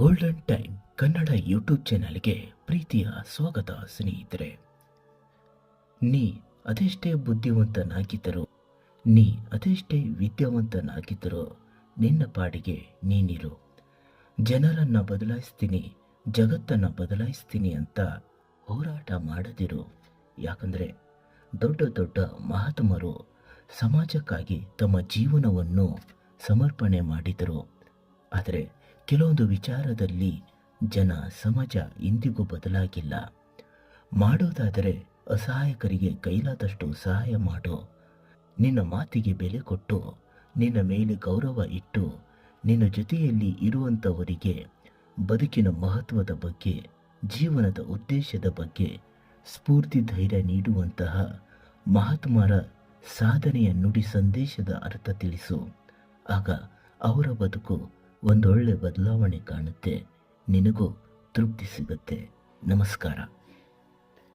Golden time Kannada YouTube ಚಾನಲ್ಗೆ ಪ್ರೀತಿಯ ಸ್ವಾಗತ, ಸ್ನೇಹಿತರೆ. ನೀ ಅದೆಷ್ಟೇ ಬುದ್ಧಿವಂತನಾಗಿದ್ದರೂ, ನೀ ಅದೆಷ್ಟೇ ವಿದ್ಯಾವಂತನಾಗಿದ್ದರೂ ನಿನ್ನ ಪಾಡಿಗೆ ನೀನಿರು. ಜನರನ್ನು ಬದಲಾಯಿಸ್ತೀನಿ, ಜಗತ್ತನ್ನು ಬದಲಾಯಿಸ್ತೀನಿ ಅಂತ ಹೋರಾಟ ಮಾಡದಿರು. ಯಾಕಂದರೆ ದೊಡ್ಡ ದೊಡ್ಡ ಮಹಾತ್ಮರು ಸಮಾಜಕ್ಕಾಗಿ ತಮ್ಮ ಜೀವನವನ್ನು ಸಮರ್ಪಣೆ ಮಾಡಿದರು. ಆದರೆ ಕೆಲವೊಂದು ವಿಚಾರದಲ್ಲಿ ಜನ ಸಮಾಜ ಇಂದಿಗೂ ಬದಲಾಗಿಲ್ಲ. ಮಾಡೋದಾದರೆ ಅಸಹಾಯಕರಿಗೆ ಕೈಲಾದಷ್ಟು ಸಹಾಯ ಮಾಡು. ನಿನ್ನ ಮಾತಿಗೆ ಬೆಲೆ ಕೊಟ್ಟು, ನಿನ್ನ ಮೇಲೆ ಗೌರವ ಇಟ್ಟು, ನಿನ್ನ ಜೊತೆಯಲ್ಲಿ ಇರುವಂಥವರಿಗೆ ಬದುಕಿನ ಮಹತ್ವದ ಬಗ್ಗೆ, ಜೀವನದ ಉದ್ದೇಶದ ಬಗ್ಗೆ ಸ್ಫೂರ್ತಿ ಧೈರ್ಯ ನೀಡುವಂತಹ ಮಹಾತ್ಮರ ಸಾಧನೆಯ ನುಡಿ ಸಂದೇಶದ ಅರ್ಥ ತಿಳಿಸು. ಆಗ ಅವರ ಬದುಕು ಒಂದೊಳ್ಳೆ ಬದಲಾವಣೆ ಕಾಣುತ್ತೆ. ನಿನಗೂ ತೃಪ್ತಿ ಸಿಗುತ್ತೆ. ನಮಸ್ಕಾರ.